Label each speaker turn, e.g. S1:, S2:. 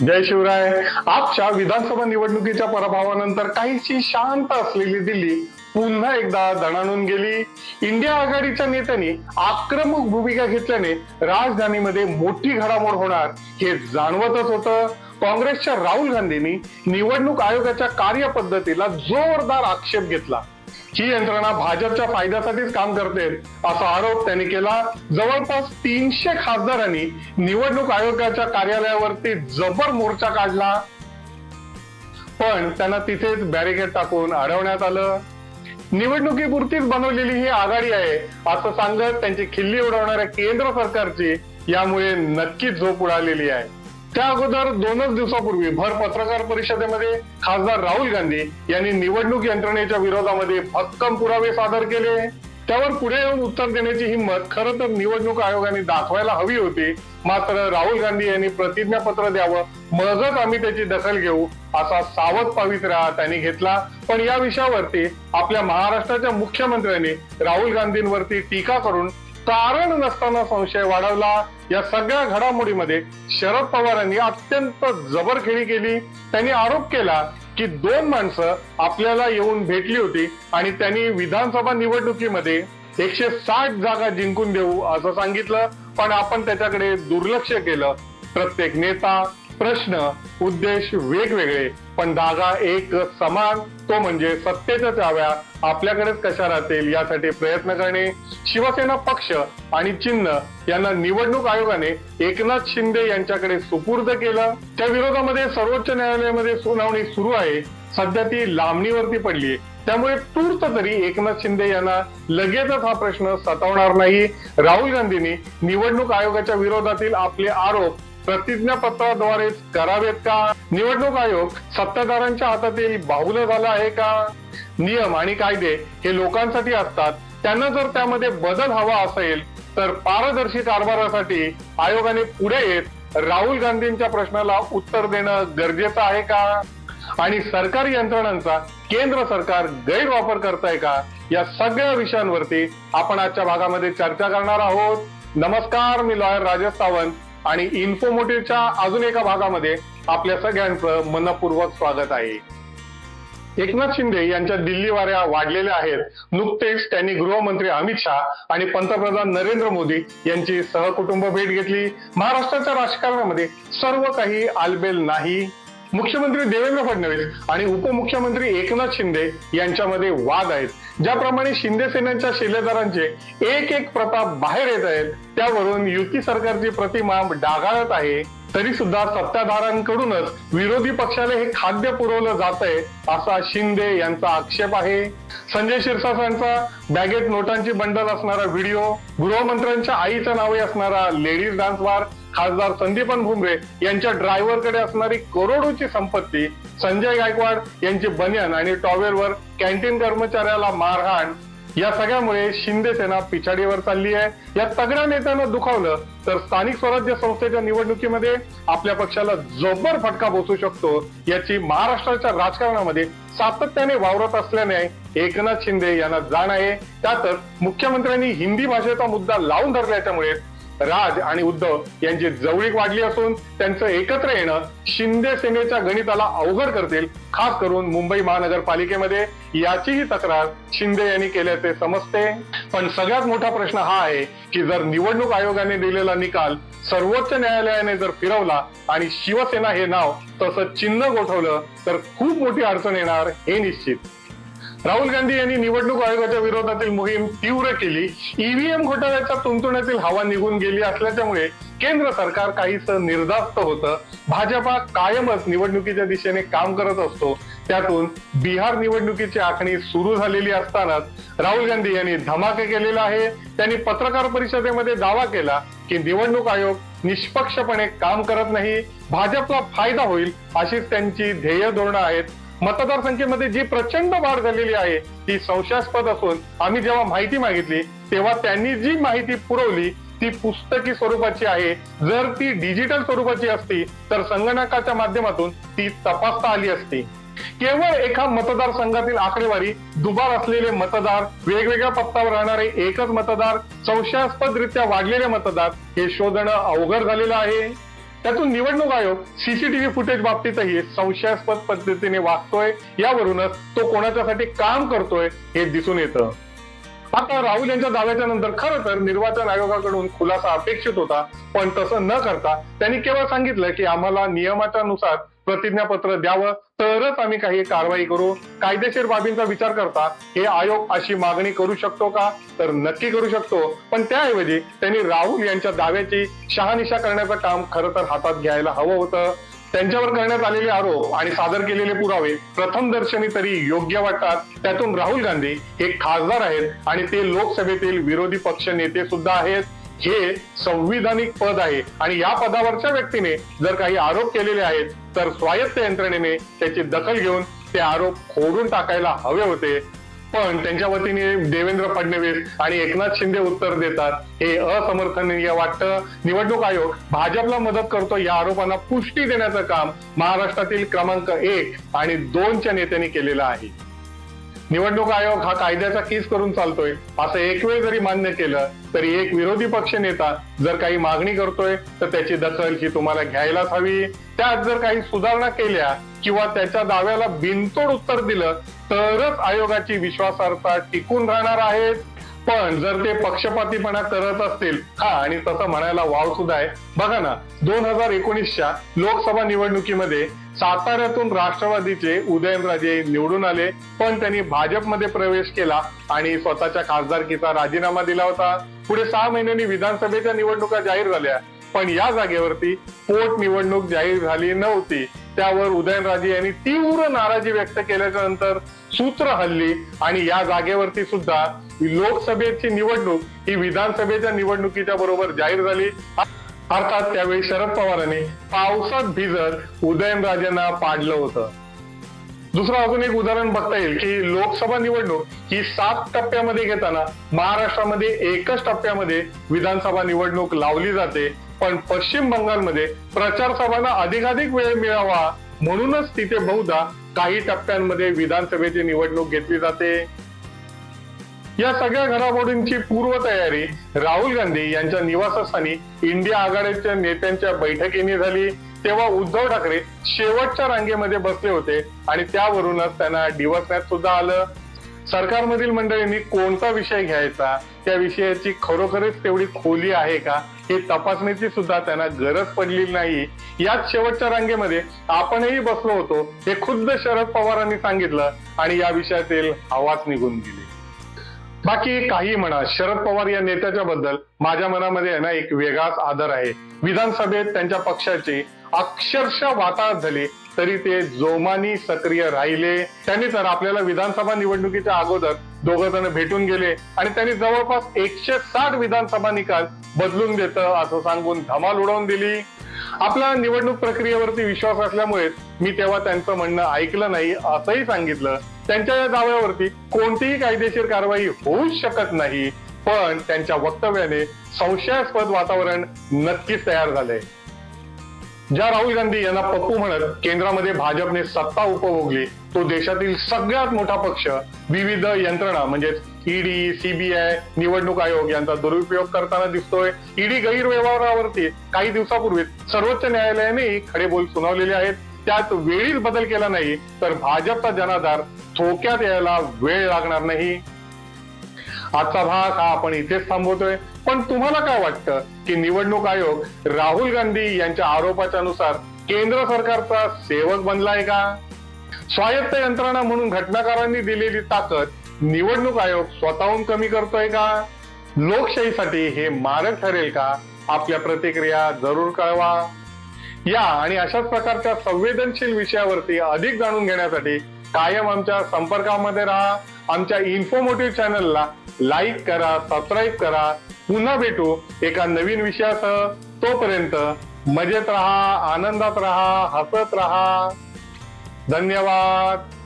S1: जय शिवराय. आजच्या विधानसभा निवडणुकीच्या पराभवानंतर काहीशी शांत असलेली दिल्ली पुन्हा एकदा दणाणून गेली. इंडिया आघाडीच्या नेत्यांनी आक्रमक भूमिका घेतल्याने राजधानीमध्ये मोठी घडामोड होणार हे जाणवतच होतं. काँग्रेसच्या राहुल गांधींनी निवडणूक आयोगाच्या कार्यपद्धतीला जोरदार आक्षेप घेतला. ही यंत्रणा भाजपच्या फायद्यासाठीच काम करते असा आरोप त्यांनी केला. जवळपास तीनशे खासदारांनी निवडणूक आयोगाच्या कार्यालयावरती जबर मोर्चा काढला. पण त्यांना तिथेच बॅरिकेड टाकून अडवण्यात आलं. निवडणुकीपुरतीच बनवलेली ही आघाडी आहे असं सांगत त्यांची खिल्ली उडवणाऱ्या केंद्र सरकारची यामुळे नक्कीच झोप उडालेली आहे. त्या अगोदर दोनच दिवसापूर्वी भर पत्रकार परिषदेमध्ये खासदार राहुल गांधी यांनी निवडणूक यंत्रणेच्या विरोधामध्ये भक्कम पुरावे सादर केले. त्यावर पुढे येऊन उत्तर देण्याची हिंमत खरं तर निवडणूक आयोगाने दाखवायला हवी होती. मात्र राहुल गांधी यांनी प्रतिज्ञापत्र द्यावं मगच आम्ही त्याची दखल घेऊ असा सावध पवित्रा त्यांनी घेतला. पण या विषयावरती आपल्या महाराष्ट्राच्या मुख्यमंत्र्यांनी राहुल गांधींवरती टीका करून कारण नसताना संशय वाढवला. या सगळ्या घडामोडीमध्ये शरद पवारांनी अत्यंत जबरखेळी केली. त्यांनी आरोप केला की दोन माणसं आपल्याला येऊन भेटली होती आणि त्यांनी विधानसभा निवडणुकीमध्ये एकशे साठ जागा जिंकून देऊ असं सांगितलं. पण आपण त्याच्याकडे दुर्लक्ष केलं. प्रत्येक नेता प्रश्न उद्देश वेगवेगळे पण धागा एक समान तो म्हणजे सत्तेच्या चाव्या आपल्याकडेच कशा राहतील यासाठी प्रयत्न करणे शिवसेना पक्ष आणि चिन्ह यांना निवडणूक आयोगाने एकनाथ शिंदे यांच्याकडे सुपूर्द केलं. त्या विरोधामध्ये सर्वोच्च न्यायालयामध्ये सुनावणी सुरू आहे. सध्या ती लांबणीवरती पडली त्यामुळे तूर्त तरी एकनाथ शिंदे यांना लगेचच हा प्रश्न सतावणार नाही. राहुल गांधींनी निवडणूक आयोगाच्या विरोधातील आपले आरोप प्रतिज्ञापत्राद्वारेच करावेत का? निवडणूक आयोग सत्ताधाऱ्यांच्या हातातील बाहुलं झाला आहे का? नियम आणि कायदे हे लोकांसाठी असतात. त्यांना जर त्यामध्ये बदल हवा असेल तर पारदर्शी कारभारासाठी आयोगाने पुढे येत राहुल गांधींच्या प्रश्नाला उत्तर देणं गरजेचं आहे का? आणि सरकारी यंत्रणांचा केंद्र सरकार गैरवापर करताय का? या सगळ्या विषयांवरती आपण आजच्या भागामध्ये चर्चा करणार आहोत. नमस्कार मी लॉयर राजेश सावंत. आणि इन्फोमोटिव्हच्या अजून एका भागामध्ये आपल्या सगळ्यांचं मनपूर्वक स्वागत आहे. एकनाथ शिंदे यांच्या दिल्ली वाऱ्या वाढलेल्या आहेत. नुकतेच त्यांनी गृहमंत्री अमित शहा आणि पंतप्रधान नरेंद्र मोदी यांची सहकुटुंब भेट घेतली. महाराष्ट्राच्या राजकारणामध्ये सर्व काही आलबेल नाही. मुख्यमंत्री देवेंद्र फडणवीस आणि उपमुख्यमंत्री एकनाथ शिंदे यांच्यामध्ये वाद आहेत. ज्याप्रमाणे शिंदे सेनेच्या शिलेदारांचे एक एक प्रताप बाहेर येत आहेत त्यावरून युती सरकारची प्रतिमा डागाळत आहे तरी सुद्धा सत्ताधाऱ्यांकडूनच विरोधी पक्षाला हे खाद्य पुरवलं जात आहे असा शिंदे यांचा आक्षेप आहे. संजय शिरसाटांचा बॅगेट नोटांची बंडल असणारा व्हिडिओ गृहमंत्र्यांच्या आईच्या नावे असणारा लेडीज डान्स बार खासदार संदीपन भुमरे यांच्या ड्रायव्हरकडे असणारी करोडोची संपत्ती संजय गायकवाड यांची बनियन आणि टॉवेलवर कॅन्टीन कर्मचाऱ्याला मारहाण या सगळ्यामुळे शिंदे सेना पिछाडीवर चालली आहे. या तगड्या नेत्यांना दुखावलं तर स्थानिक स्वराज्य संस्थेच्या निवडणुकीमध्ये आपल्या पक्षाला जबर फटका बसू शकतो याची महाराष्ट्राच्या राजकारणामध्ये सातत्याने वावरत असल्याने एकनाथ शिंदे यांना जाण आहे. त्यातच मुख्यमंत्र्यांनी हिंदी भाषेचा मुद्दा लावून धरल्याच्यामुळे राज आणि उद्धव यांची जवळीक वाढली असून त्यांचं एकत्र येणं शिंदे सेनेच्या गणिताला अवघड करतील खास करून मुंबई महानगरपालिकेमध्ये. याचीही तक्रार शिंदे यांनी केल्याचे समजते. पण सगळ्यात मोठा प्रश्न हा आहे की जर निवडणूक आयोगाने दिलेला निकाल सर्वोच्च न्यायालयाने जर फिरवला आणि शिवसेना हे नाव तसं चिन्ह गोठवलं तर खूप मोठी अडचण येणार हे निश्चित. राहुल गांधी यांनी निवडणूक आयोगाच्या विरोधातील मोहीम तीव्र केली. ईव्हीएम घोटाळ्याच्या तुंतुण्यातील हवा निघून गेली असल्याच्यामुळे केंद्र सरकार काहीस निर्धास्त होतं. भाजपा कायमच निवडणुकीच्या दिशेने काम करत असतो. त्यातून बिहार निवडणुकीची आखणी सुरू झालेली असतानाच राहुल गांधी यांनी धमाके केलेला आहे. त्यांनी पत्रकार परिषदेमध्ये दावा केला की निवडणूक आयोग निष्पक्षपणे काम करत नाही. भाजपला फायदा होईल अशीच त्यांची ध्येय धोरणं आहेत. मतदारसंख्येमध्ये जी प्रचंड वाढ झालेली आहे ती संशयास्पद असून आम्ही जेव्हा माहिती मागितली तेव्हा त्यांनी जी माहिती पुरवली ती पुस्तकी स्वरूपाची आहे. जर ती डिजिटल स्वरूपाची असती तर संगणकाच्या माध्यमातून ती तपासता आली असती. केवळ एका मतदारसंघातील आकडेवारी दुबार असलेले मतदार वेगवेगळ्या पत्तावर राहणारे एकच मतदार संशयास्पदरित्या वाढलेले मतदार हे शोधणं अवघड झालेलं आहे. त्यातून निवडणूक आयोग सीसीटीव्ही फुटेज बाबतीतही संशयास्पद पद्धतीने वागतोय. यावरूनच तो कोणाच्यासाठी काम करतोय हे दिसून येतं. आता राहुल यांच्या दाव्याच्या नंतर खरं तर निर्वाचन आयोगाकडून खुलासा अपेक्षित होता पण तसं न करता त्यांनी केवळ सांगितलं की आम्हाला नियमाच्या नुसार प्रतिज्ञापत्र द्यावं तरच आम्ही काही कारवाई करू. कायदेशीर बाबींचा विचार करता हे आयोग अशी मागणी करू शकतो का? तर नक्की करू शकतो. पण त्याऐवजी त्यांनी राहुल यांच्या दाव्याची शहानिशा करण्याचं काम खरं तर हातात घ्यायला हवं होतं. त्यांच्यावर करण्यात आलेले आरोप आणि सादर केलेले पुरावे प्रथम दर्शनी तरी योग्य वाटतात. त्यातून राहुल गांधी हे खासदार आहेत आणि ते लोकसभेतील विरोधी पक्ष नेते सुद्धा आहेत. हे संविधानिक पद आहे. आणि या पदावरच्या व्यक्तीने जर काही आरोप केलेले आहेत तर स्वायत्त यंत्रणेने त्याची दखल घेऊन ते आरोप खोडून टाकायला हवे होते. पण त्यांच्या वतीने देवेंद्र फडणवीस आणि एकनाथ शिंदे उत्तर देतात. हे असमर्थनीय वाटतं. निवडणूक आयोग भाजपला मदत करतो या आरोपांना पुष्टी देण्याचं काम महाराष्ट्रातील क्रमांक एक आणि दोनच्या नेत्यांनी केलेलं आहे. निवडणूक आयोग हा कायद्याचा किस करून चालतोय. असं एक वेळ जरी मान्य केलं तरी एक विरोधी पक्ष नेता जर काही मागणी करतोय तर त्याची दखल ही तुम्हाला घ्यायलाच हवी. त्यात जर काही सुधारणा केल्या किंवा त्याच्या दाव्याला बिनतोड उत्तर दिलं तरच आयोगाची विश्वासार्हता टिकून राहणार आहेत पण जर ते पक्षपातीपणा करत असतील हा आणि तसं म्हणायला वाव सुद्धा आहे. बघा ना दोन हजार एकोणीसच्या लोकसभा निवडणुकीमध्ये साताऱ्यातून राष्ट्रवादीचे उदयनराजे निवडून आले पण त्यांनी भाजपमध्ये प्रवेश केला आणि स्वतःच्या खासदारकीचा राजीनामा दिला होता. पुढे सहा महिन्यांनी विधानसभेच्या निवडणुका जाहीर झाल्या पण या जागेवरती पोटनिवडणूक जाहीर झाली नव्हती. त्यावर उदयनराजे यांनी तीव्र नाराजी व्यक्त केल्याच्यानंतर सूत्र हल्ली आणि या जागेवरती सुद्धा लोकसभेची निवडणूक ही विधानसभेच्या निवडणुकीच्या बरोबर जाहीर झाली. अर्थात त्यावेळी शरद पवारांनी पावसात भिजत उदयनराजेंना पाडलं होतं. दुसरं अजून एक उदाहरण बघता येईल की लोकसभा निवडणूक ही सात टप्प्यामध्ये घेताना महाराष्ट्रामध्ये एकच टप्प्यामध्ये विधानसभा निवडणूक लावली जाते. पण पश्चिम बंगालमध्ये प्रचार सभांना अधिकाधिक वेळ मिळावा म्हणूनच तिथे बहुधा काही टप्प्यांमध्ये विधानसभेची निवडणूक घेतली जाते. या सगळ्या घडामोडींची पूर्वतयारी राहुल गांधी यांच्या निवासस्थानी इंडिया आघाडीच्या नेत्यांच्या बैठकीने झाली. तेव्हा उद्धव ठाकरे शेवटच्या रांगेमध्ये बसले होते आणि त्यावरूनच त्यांना डिवसण्यात सुद्धा आलं. सरकारमधील मंडळींनी कोणता विषय घ्यायचा? त्या विषयाची खरोखरच तेवढी खोली आहे का? हे तपासण्याची सुद्धा त्यांना गरज पडली नाही. याच शेवटच्या रांगेमध्ये आपणही बसलो होतो हे खुद्द शरद पवारांनी सांगितलं आणि या विषयातील आवाज निघून गेली. बाकी काही म्हणा शरद पवार या नेत्याच्या बद्दल माझ्या मनामध्ये आहे ना एक वेगळाच आदर आहे. विधानसभेत त्यांच्या पक्षाची अक्षरशः वाताहत झाली तरी ते जोमानी सक्रिय राहिले. त्यांनी तर आपल्याला विधानसभा निवडणुकीच्या अगोदर दोघ जण भेटून गेले आणि त्यांनी जवळपास एकशे साठ विधानसभा निकाल बदलून देत असं सांगून धमाल उडवून दिली. आपला निवडणूक प्रक्रियेवरती विश्वास असल्यामुळे मी तेव्हा त्यांचं म्हणणं ऐकलं नाही असंही सांगितलं. त्यांच्या या दाव्यावरती कोणतीही कायदेशीर कारवाई होऊच शकत नाही. पण त्यांच्या वक्तव्याने संशयास्पद वातावरण नक्कीच तयार झालंय. ज्या राहुल गांधी यांना पप्पू म्हणत केंद्रामध्ये भाजपने सत्ता उपभोगली तो देशातील सगळ्यात मोठा पक्ष विविध यंत्रणा म्हणजेच ईडी सीबीआय निवडणूक आयोग यांचा दुरुपयोग करताना दिसतोय. ईडी गैरव्यवहारावरती काही दिवसापूर्वी सर्वोच्च न्यायालयाने खडे बोल सुनावलेले आहेत. त्यात वेळीच बदल केला नाही तर भाजपचा जनाधार थोक्यात यायला वेळ लागणार नाही. आजचा भाग हा आपण इथेच थांबवतोय. पण तुम्हाला काय वाटतं की निवडणूक आयोग राहुल गांधी यांच्या आरोपाच्या नुसार केंद्र सरकारचा सेवक बनलाय का? स्वायत्त यंत्रणा म्हणून घटनाकारांनी दिलेली ताकद निवडणूक आयोग स्वतःहून कमी करतोय का? लोकशाहीसाठी हे मारक ठरेल का? आपल्या प्रतिक्रिया जरूर कळवा. या आणि अशाच प्रकारच्या संवेदनशील विषयावरती अधिक जाणून घेण्यासाठी कायम आमच्या संपर्कामध्ये राहा. आमच्या इन्फॉर्मेटिव्ह चॅनलला लाईक करा सबस्क्राईब करा. पुन्हा भेटू एका नवीन विषयासह. तोपर्यंत मजेत राहा आनंदात राहा हसत राहा. धन्यवाद.